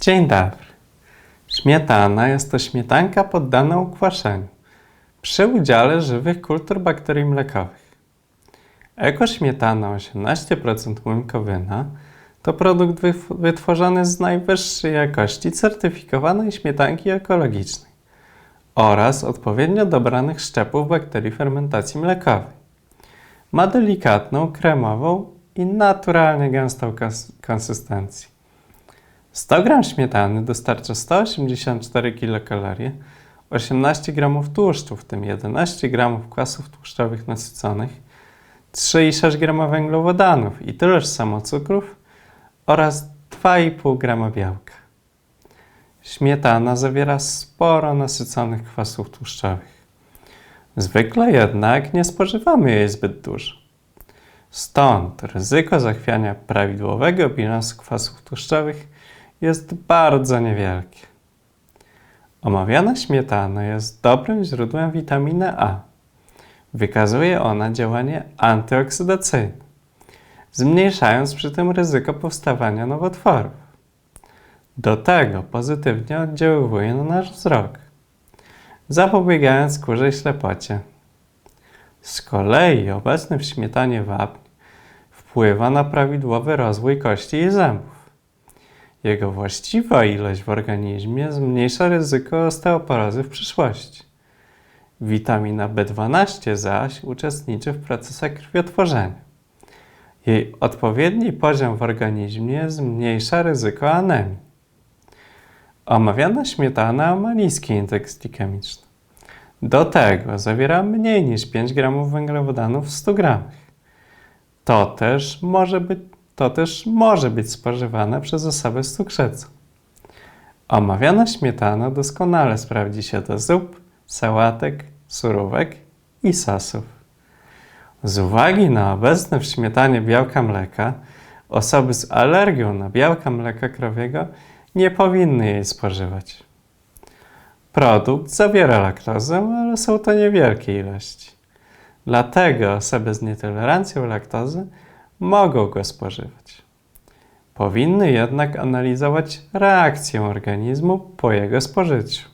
Dzień dobry. Śmietana jest to śmietanka poddana ukwaszeniu przy udziale żywych kultur bakterii mlekowych. Ekośmietana 18% łękowyna to produkt wytworzony z najwyższej jakości certyfikowanej śmietanki ekologicznej oraz odpowiednio dobranych szczepów bakterii fermentacji mlekowej. Ma delikatną, kremową i naturalnie gęstą kons- konsystencję. 100 g śmietany dostarcza 184 kilokalorie, 18 g tłuszczu, w tym 11 g kwasów tłuszczowych nasyconych, 3,6 g węglowodanów i tyleż samo cukrów oraz 2,5 g białka. Śmietana zawiera sporo nasyconych kwasów tłuszczowych. Zwykle jednak nie spożywamy jej zbyt dużo. Stąd ryzyko zachwiania prawidłowego bilansu kwasów tłuszczowych jest bardzo niewielkie. Omawiana śmietana jest dobrym źródłem witaminy A. Wykazuje ona działanie antyoksydacyjne, zmniejszając przy tym ryzyko powstawania nowotworów. Do tego pozytywnie oddziaływuje na nasz wzrok, zapobiegając skórze i ślepocie. Z kolei obecny w śmietanie wapń wpływa na prawidłowy rozwój kości i zębów. Jego właściwa ilość w organizmie zmniejsza ryzyko osteoporozy w przyszłości. Witamina B12 zaś uczestniczy w procesach krwiotworzenia. Jej odpowiedni poziom w organizmie zmniejsza ryzyko anemii. Omawiana śmietana ma niski indeks glikemiczny. Do tego zawiera mniej niż 5 g węglowodanów w 100 g. To też może być, to też może być spożywane przez osobę z cukrzycą. Omawiana śmietana doskonale sprawdzi się do zup, sałatek, surówek i sosów. Z uwagi na obecne w śmietanie białka mleka, osoby z alergią na białka mleka krowiego nie powinny jej spożywać. Produkt zawiera laktozę, ale są to niewielkie ilości. Dlatego osoby z nietolerancją laktozy mogą go spożywać. Powinny jednak analizować reakcję organizmu po jego spożyciu.